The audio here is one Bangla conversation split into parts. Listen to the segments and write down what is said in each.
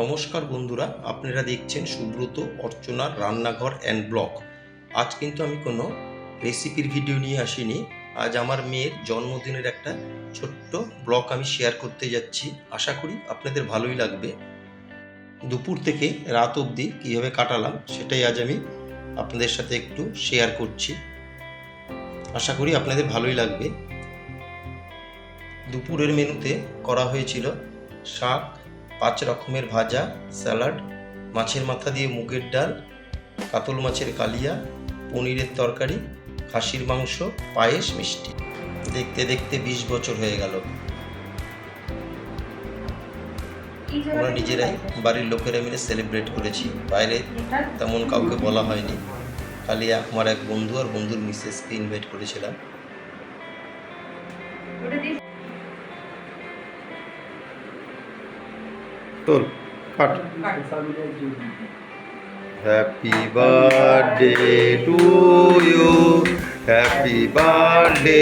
নমস্কার বন্ধুরা, আপনারা দেখছেন সুব্রত অর্চনার রান্নাঘর অ্যান্ড ব্লগ আজ কিন্তু আমি কোনো রেসিপির ভিডিও নিয়ে আসিনি। আজ আমার মেয়ের জন্মদিনের একটা ছোট্ট ব্লগ আমি শেয়ার করতে যাচ্ছি। আশা করি আপনাদের ভালোই লাগবে। দুপুর থেকে রাত অবধি কীভাবে কাটালাম সেটাই আজ আমি আপনাদের সাথে একটু শেয়ার করছি। আশা করি আপনাদের ভালোই লাগবে। দুপুরের মেনুতে করা হয়েছিল শাক পাঁচ রকমের ভাজা স্যালাড মাছের মাথা দিয়ে মুগের ডাল কাতল মাছের কালিয়া পনিরের তরকারি খাসির মাংস পায়েস মিষ্টি। দেখতে দেখতে বিশ বছর হয়ে গেল। আমরা নিজেরাই বাড়ির লোকেরা মিলে সেলিব্রেট করেছি। বাইরে তেমন কাউকে বলা হয়নি। খালি আমার এক বন্ধু আর বন্ধুর মিসেসকে ইনভাইট করেছিলাম। তোল কাট। Happy birthday to you happy birthday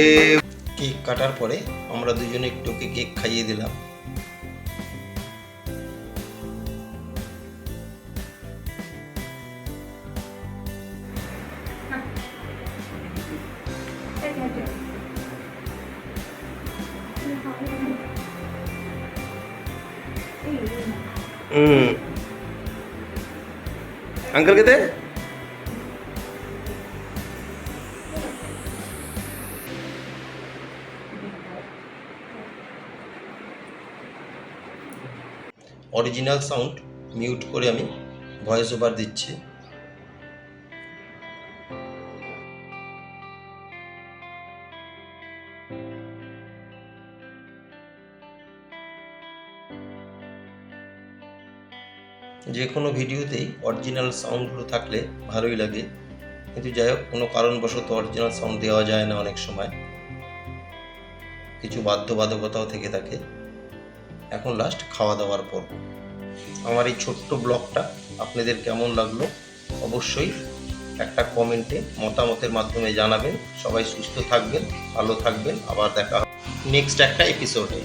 cake কাটার পরে আমরা দুজনে একটুকে কেক খাইয়ে দিলাম। अंकल कहते অরিজিনাল সাউন্ড মিউট করে আমি ভয়েস ওভার দিচ্ছি যে কোনো ভিডিওতেই অরিজিনাল সাউন্ডগুলো থাকলে ভালোই লাগে। কিন্তু যাই হোক, কোনো কারণবশত অরিজিনাল সাউন্ড দেওয়া যায় না অনেক সময়। কিছু বাধ্যবাধকতাও থেকে থাকে। এখন লাস্ট খাওয়া দাওয়ার পর আমার এই ছোট্ট ব্লগটা আপনাদের কেমন লাগল অবশ্যই একটা কমেন্টে মতামতের মাধ্যমে জানাবেন। সবাই সুস্থ থাকবেন, ভালো থাকবেন। আবার দেখা নেক্সট একটা এপিসোডে